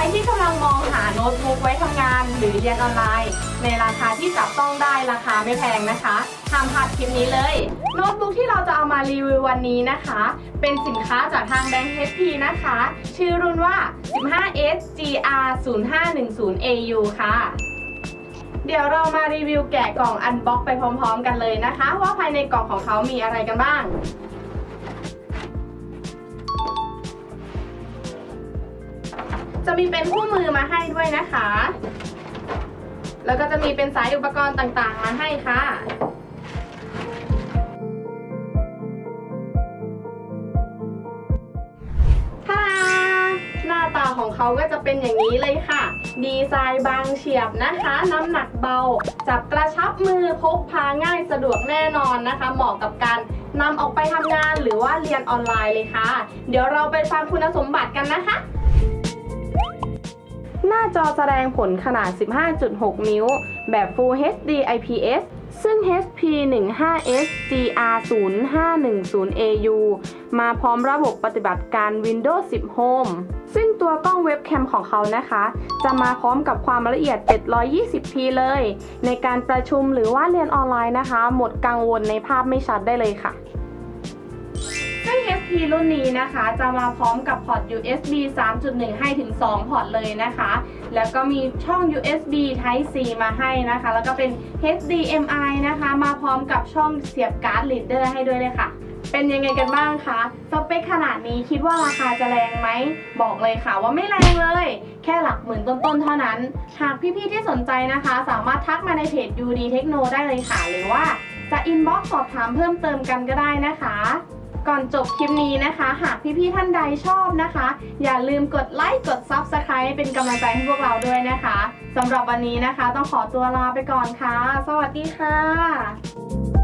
รที่กำลังมองหาโน้ตบุ๊กไว้ทำงาน หรือเรียนออนไลน์ ในราคาที่จับต้องได้ราคาไม่แพงนะคะห้ามพลาดคลิปนี้เลย โน้ตบุ๊กที่เราจะเอามารีวิววันนี้นะคะ เป็นสินค้าจากทางแบงค์ HP นะคะ ชื่อรุ่นว่า 15S GR 0510 AU ค่ะเดี๋ยวเรามารีวิวแกะกล่องอันบ็อกไปพร้อม ๆ กันเลยนะคะ ว่าภายในกล่องของเขามีอะไรกันบ้าง จะมีเป็นคู่มือมาให้ด้วยนะคะ แล้วก็จะมีเป็นสายอุปกรณ์ต่างๆ มาให้ค่ะท่าหน้าตาของเขาก็จะเป็นอย่างนี้เลยค่ะ ดีไซน์บางเฉียบนะคะ น้ำหนักเบา จับกระชับมือพกพาง่ายสะดวกแน่นอนนะคะ เหมาะกับการนำออกไปทำงานหรือว่าเรียนออนไลน์เลยค่ะ เดี๋ยวเราไปฟังคุณสมบัติกันนะคะ น้าจอแสดงผลขนาด 15.6 นิ้ว แบบ Full HD IPS ซึ่ง HP 15S GR 0510 AU มาพร้อมระบบปฏิบัติการ Windows 10 Home ซึ่งตัวกล้องเว็บแคมของเขานะคะ จะมาพร้อมกับความละเอียด 720p เลย ในการประชุมหรือว่าเรียนออนไลน์นะคะ หมดกังวลในภาพไม่ชัดได้เลยค่ะ ซึ่รุ่นนี้นะคะ จะมาพร้อมกับพอร์ต USB 3.1 ให้ถึง 2 พอร์ตเลยนะคะ แล้วก็มีช่อง USB Type C มาให้นะคะ แล้วก็เป็น HDMI นะคะ มาพร้อมกับช่องเสียบการ์ด reader ให้ด้วยเลยค่ะเป็นยังไงกันบ้างคะสเปคขนาดนี้คิดว่าราคาจะแรงไหม บอกเลยค่ะว่าไม่แรงเลย แค่หลักหมื่นต้นๆเท่านั้น หากพี่ๆที่สนใจนะคะ สามารถทักมาในเพจ UD Techno ได้เลยค่ะ หรือว่าจะ inbox สอบถามเพิ่มเติมกันก็ได้นะคะ ก่อนจบคลิปนี้นะคะ หากพี่ๆท่านใดชอบนะคะ อย่าลืมกดไลค์กด Subscribe เป็นกำลังใจให้พวกเราด้วยนะคะสำหรับวันนี้นะคะ ต้องขอตัวลาไปก่อนค่ะ สวัสดีค่ะ